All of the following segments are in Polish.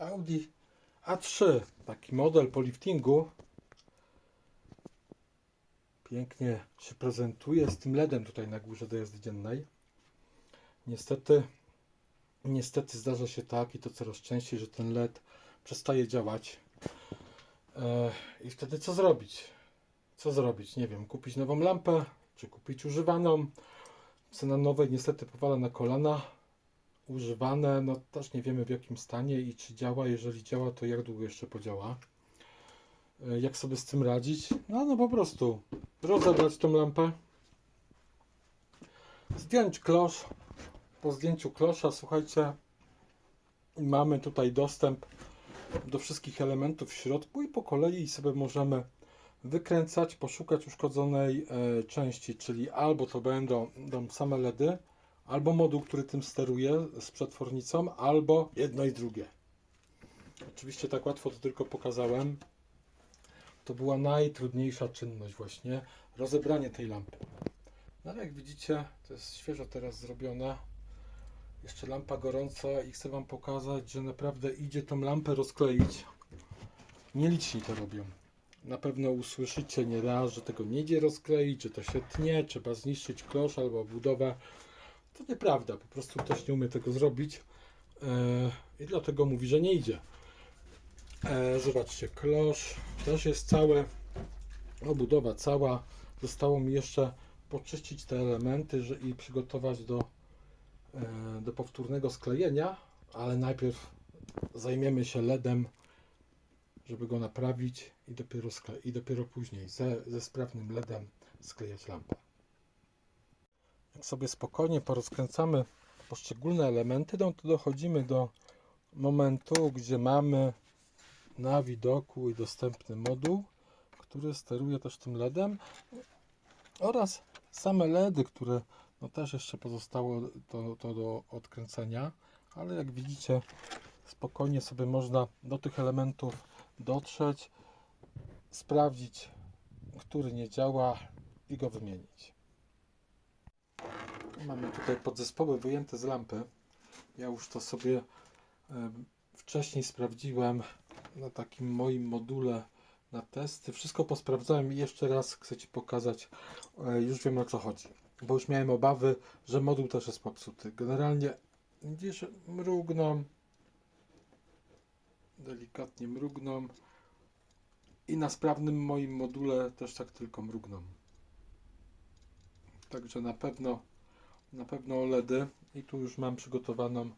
Audi A3, taki model po liftingu. Pięknie się prezentuje z tym LEDem tutaj na górze do jazdy dziennej. Niestety, niestety zdarza się tak i to coraz częściej, że ten LED przestaje działać. E, I wtedy co zrobić? Co zrobić? Nie wiem, kupić nową lampę, czy kupić używaną. Cena nowej niestety powala na kolana. Używane, no też nie wiemy w jakim stanie i czy działa. Jeżeli działa, to jak długo jeszcze podziała. E, Jak sobie z tym radzić? No, no po prostu rozebrać tą lampę, zdjąć klosz. Po zdjęciu klosza, słuchajcie, mamy tutaj dostęp do wszystkich elementów w środku i po kolei sobie możemy wykręcać, poszukać uszkodzonej e, części, czyli albo to będą, będą same LEDy, albo moduł, który tym steruje z przetwornicą, albo jedno i drugie. Oczywiście tak łatwo to tylko pokazałem. To była najtrudniejsza czynność właśnie, rozebranie tej lampy. No ale jak widzicie, to jest świeżo teraz zrobione. Jeszcze lampa gorąca i chcę Wam pokazać, że naprawdę idzie tą lampę rozkleić. Nieliczni to robią. Na pewno usłyszycie nieraz, że tego nie idzie rozkleić, że to się tnie, trzeba zniszczyć klosz albo budowę. To nieprawda, po prostu ktoś nie umie tego zrobić yy, i dlatego mówi, że nie idzie. E, zobaczcie, klosz też jest całe, obudowa cała. Zostało mi jeszcze poczyścić te elementy że, i przygotować do, e, do powtórnego sklejenia, ale najpierw zajmiemy się LEDem, żeby go naprawić i dopiero, i dopiero później ze, ze sprawnym LEDem sklejać lampę. Sobie spokojnie porozkręcamy poszczególne elementy, no to dochodzimy do momentu, gdzie mamy na widoku i dostępny moduł, który steruje też tym LEDem oraz same LEDy, które no też jeszcze pozostało to, to do odkręcenia, ale jak widzicie spokojnie sobie można do tych elementów dotrzeć, sprawdzić, który nie działa i go wymienić. Mamy tutaj podzespoły wyjęte z lampy. Ja już to sobie wcześniej sprawdziłem na takim moim module na testy. Wszystko posprawdzałem i jeszcze raz chcę Ci pokazać. E, Już wiem o co chodzi. Bo już miałem obawy, że moduł też jest popsuty. Generalnie widzisz, mrugną. Delikatnie mrugną. I na sprawnym moim module też tak tylko mrugną. Także na pewno na pewno LEDy i tu już mam przygotowaną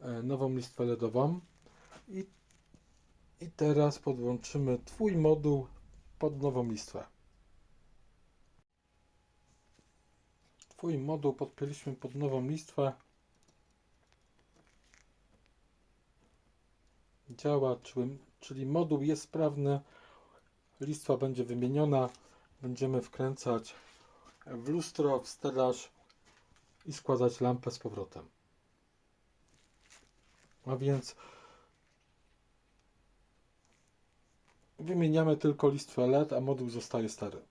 e, nową listwę LEDową i i teraz podłączymy Twój moduł pod nową listwę. Twój moduł podpięliśmy pod nową listwę. Działa, czyli, czyli moduł jest sprawny. Listwa będzie wymieniona. Będziemy wkręcać w lustro, w stelaż i składać lampę z powrotem. A więc Wymieniamy tylko listwę LED, a moduł zostaje stary.